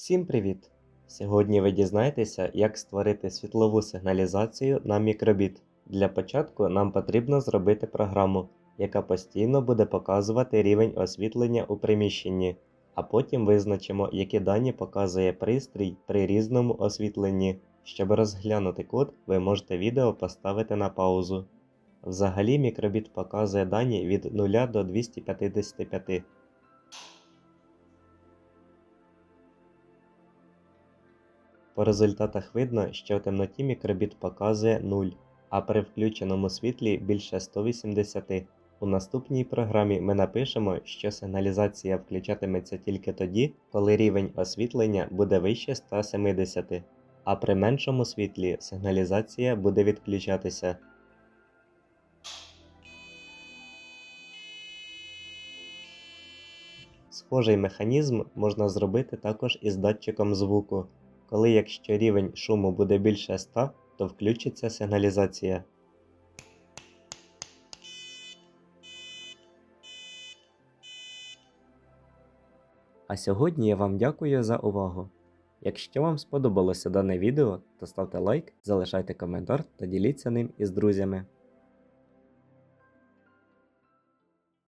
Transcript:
Всім привіт! Сьогодні ви дізнаєтеся, як створити світлову сигналізацію на мікробіт. Для початку нам потрібно зробити програму, яка постійно буде показувати рівень освітлення у приміщенні, а потім визначимо, які дані показує пристрій при різному освітленні. Щоб розглянути код, ви можете відео поставити на паузу. Взагалі мікробіт показує дані від 0 до 255. По результатах видно, що в темноті мікробіт показує 0, а при включеному світлі більше 180. У наступній програмі ми напишемо, що сигналізація включатиметься тільки тоді, коли рівень освітлення буде вище 170, а при меншому світлі сигналізація буде відключатися. Схожий механізм можна зробити також із датчиком звуку, коли якщо рівень шуму буде більше 100, то включиться сигналізація. А сьогодні я вам дякую за увагу. Якщо вам сподобалося дане відео, то ставте лайк, залишайте коментар та діліться ним із друзями.